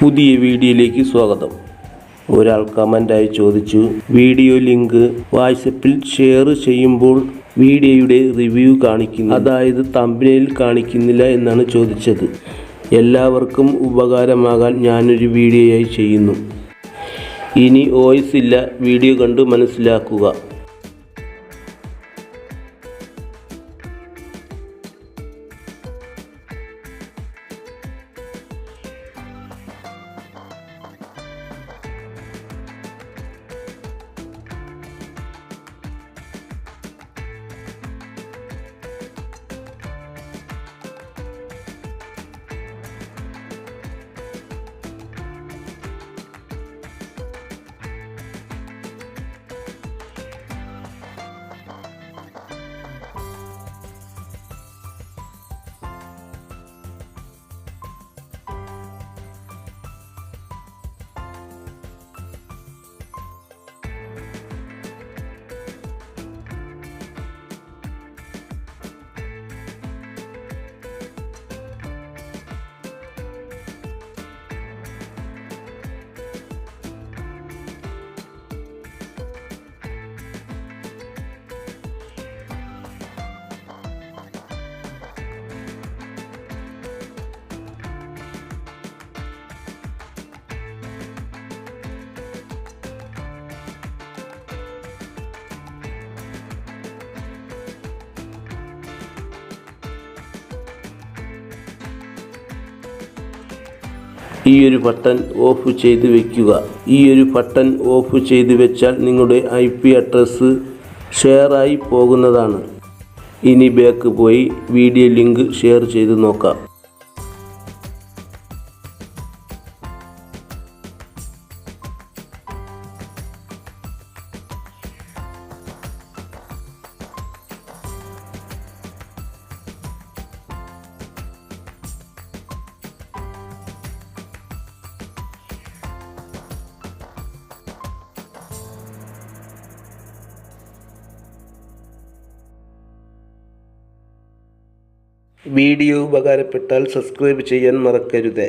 പുതിയ വീഡിയോയിലേക്ക് സ്വാഗതം. ഒരാൾ കമന്റായി ചോദിച്ചു വീഡിയോ ലിങ്ക് വാട്സപ്പിൽ ഷെയർ ചെയ്യുമ്പോൾ വീഡിയോയുടെ റിവ്യൂ കാണിക്കുന്നു. അതായത് തമ്പനയിൽ കാണിക്കുന്നില്ല എന്നാണ് ചോദിച്ചത്. എല്ലാവർക്കും ഉപകാരമാകാൻ ഞാനൊരു വീഡിയോയായി ചെയ്യുന്നു. ഇനി വോയിസ് ഇല്ല വീഡിയോ കണ്ട് മനസ്സിലാക്കുക. ഈ ഒരു ബട്ടൺ ഓഫ് ചെയ്ത് വെക്കുക. ഈ ഒരു ബട്ടൺ ഓഫ് ചെയ്ത് വെച്ചാൽ നിങ്ങളുടെ ഐ പി അഡ്രസ്സ് ഷെയറായി പോകുന്നതാണ്. ഇനി ബാക്ക് പോയി വീഡിയോ ലിങ്ക് ഷെയർ ചെയ്ത് നോക്കാം. വീഡിയോ ഉപകാരപ്പെട്ടാൽ സബ്സ്ക്രൈബ് ചെയ്യാൻ മറക്കരുത്.